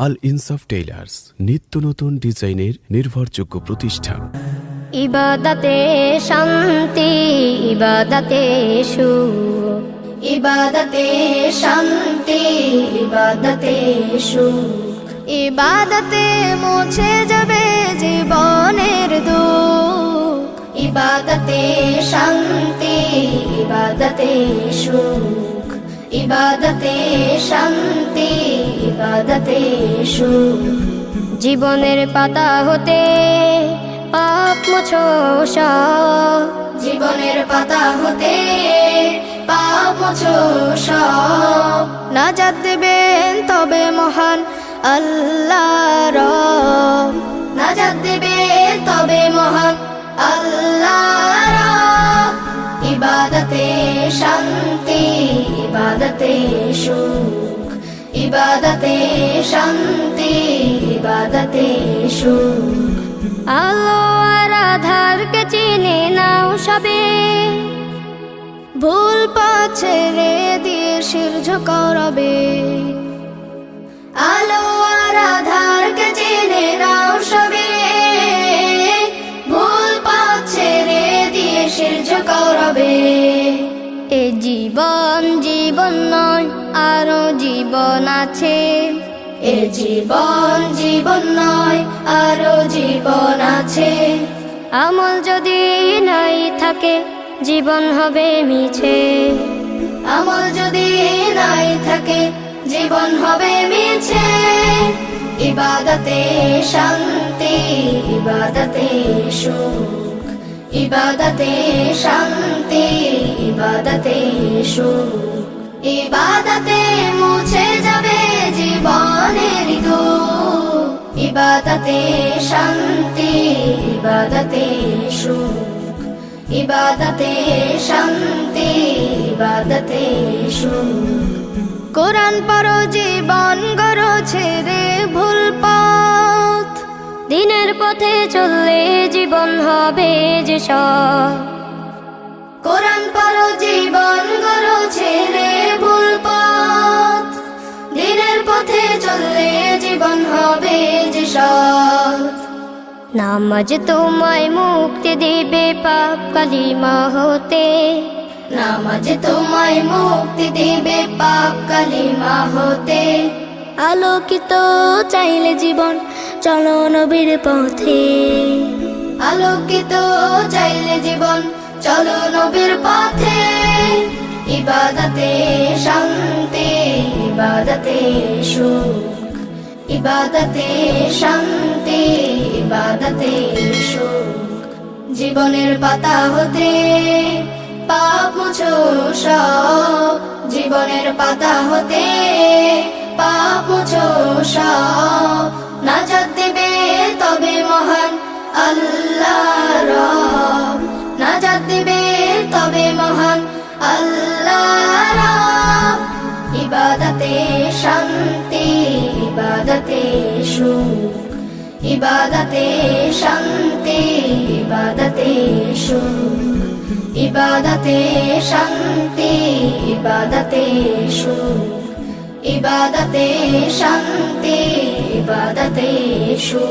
আল ইনসাফ টেইলার্স, নিত্য নতুন ডিজাইনের নির্ভরযোগ্য প্রতিষ্ঠান। ইবাদতে শান্তি, ইবাদতে সুখ। ইবাদতে শান্তি, ইবাদতে সুখ। ইবাদতে মুছে যাবে জীবনের দুঃখ। ইবাদতে শান্তি, ইবাদতে সুখ। ইবাদতে শান্তি জীবনের পাতা হতে পাপ মুছো। জীবনের পাতা হতে পাপ মুছো সব। নাজাত দেবেন তবে মহান আল্লাহ রব নাজাত দেবেন তবে মহান আল্লাহ ইবাদতে শান্তি ইবাদতে সুখ ইবাদতে শান্তি, ইবাদতে সুখ। আলো আর আধারকে চিনে নাও সবে। ভুল পাছে ছেড়ে দিয়ে শির ঝকরবে আলো জীবন নয় আরও জীবন আছে। এ জীবন জীবন নয় আরও জীবন আছে। আমল যদি নাই থাকে জীবন হবে মিছে। আমল যদি নাই থাকে জীবন হবে মিছে। ইবাদতে শান্তি ইবাদতে সুখ। ইবাদতে শান্তি, ইবাদতে সুখ, ইবাদতে মুছে যাবে জীবনের দুঃখ। ইবাদতে শান্তি, ইবাদতে সুখ, ইবাদতে শান্তি, ইবাদতে সুখ। কোরআন পড়ো, জীবন গড়ো, ছেড়ে ভুল দিনের পথে চললে জীবন হবে যে সব। কোরআন পড়ো, জীবন গড়ো, ছেড়ে ভুল পথ। দিনের পথে চললে জীবন হবে যে সৎ নামাজ তোমায় মুক্তি দিবে পাপ কালিমা হতে। নামাজ তোমায় মুক্তি দিবে পাপ কালিমা হতে। আলোকিত চাইলে জীবন চলো নবীর পথে। আলোকিত চাইলে জীবন চলো নবীর পথে। ইবাদতে শান্তি, ইবাদতে সুখ। ইবাদতে শান্তি, ইবাদতে সুখ। জীবনের পাতা হতে পাপ মুছো সব। জীবনের পাতা হতে সব নাজাত দেবে তবে মহান আল্লাহ রব। নাজাত দেবে তবে মহান আল্লাহ রব। ইবাদতে শান্তি, ইবাদতে সুখ। ইবাদতে শান্তি, ইবাদতে সুখ। ইবাদতে শান্তি, ইবাদতে সুখ। इवदते शन्ति इवदतेषु